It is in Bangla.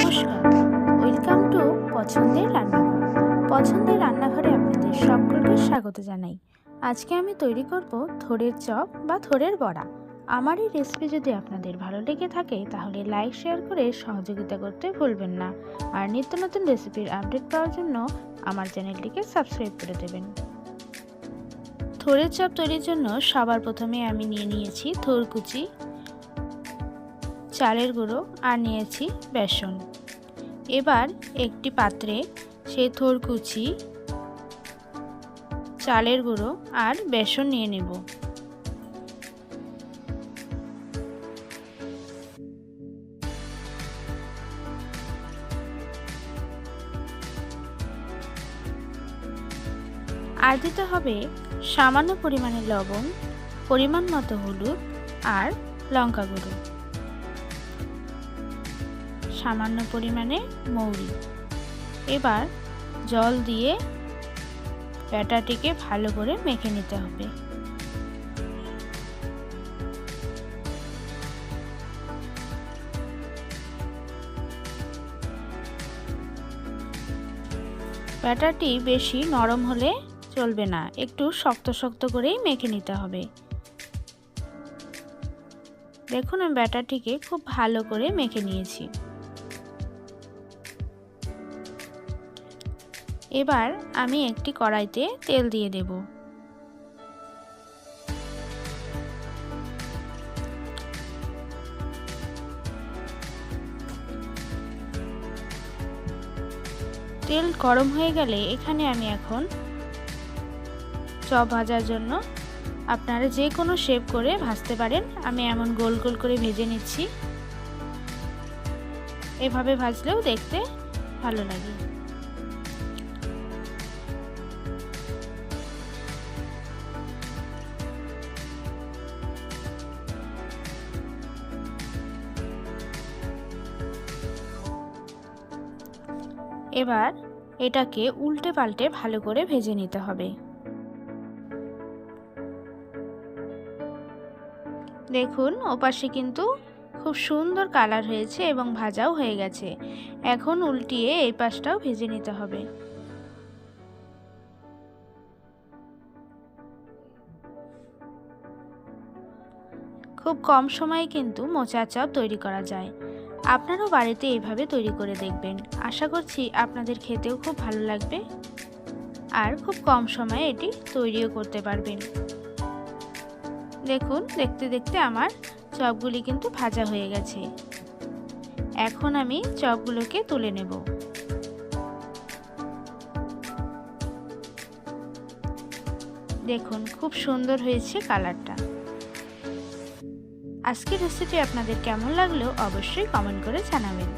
নমস্কার। ওয়েলকাম টু পছন্দের রান্নাঘর। পছন্দের রান্নাঘরে আপনাদের সকলকে স্বাগত জানাই। আজকে আমি তৈরি করব থোড়ের চপ বা থোড়ের বড়া। আমার এই রেসিপি যদি আপনাদের ভালো লেগে থাকে, তাহলে লাইক শেয়ার করে সহযোগিতা করতে ভুলবেন না। আর নিত্য নতুন রেসিপির আপডেট পাওয়ার জন্য আমার চ্যানেলটিকে সাবস্ক্রাইব করে দেবেন। থোড়ের চপ তৈরির জন্য সবার প্রথমে আমি নিয়ে নিয়েছি থোর কুচি চালের গুঁড়ো আর নিয়েছি বেসন। এবার একটি পাত্রে সেই থোর কুচি চালের গুঁড়ো আর বেসন নিয়ে নেব। আর দিতে হবে সামান্য পরিমাণে লবণ, পরিমাণ মতো হলুদ আর লঙ্কা গুঁড়ো। সামান্য পরিমাণে মৌরি। এবার জল দিয়ে ব্যাটাটিকে ভালো করে মেখে নিতে হবে। ব্যাটারটি বেশি নরম হলে চলবে না, একটু শক্ত শক্ত করেই মেখে নিতে হবে। দেখুন আমি ব্যাটারটিকে খুব ভালো করে মেখে নিয়েছি। এবার আমি একটি কড়াইতে তেল দিয়ে দেব। তেল গরম হয়ে গেলে এখানে আমি এখন চপ ভাজার জন্য আপনারা যে কোনো শেপ করে ভাজতে পারেন। আমি এমন গোল গোল করে ভেজে নিচ্ছি। এভাবে ভাজলেও দেখতে ভালো লাগে। এবার এটাকে উল্টে পাল্টে ভালো করে ভেজে নিতে হবে। দেখুন, ওপাশে কিন্তু খুব সুন্দর কালার হয়েছে এবং ভাজাও হয়ে গেছে। এখন উল্টিয়ে এই পাশটাও ভেজে নিতে হবে। খুব কম সময়ে কিন্তু মোচা চপ তৈরি করা যায়। আপনারাও বাড়িতে এইভাবে তৈরি করে দেখবেন। আশা করছি আপনাদের খেতেও খুব ভালো লাগবে আর খুব কম সময়ে এটি তৈরিও করতে পারবেন। দেখুন, দেখতে দেখতে আমার চপগুলি কিন্তু ভাজা হয়ে গেছে। এখন আমি চপগুলোকে তুলে নেব। দেখুন, খুব সুন্দর হয়েছে কালারটা। আজকের রেসিপি আপনাদের কেমন লাগল অবশ্যই কমেন্ট করে জানাবেন।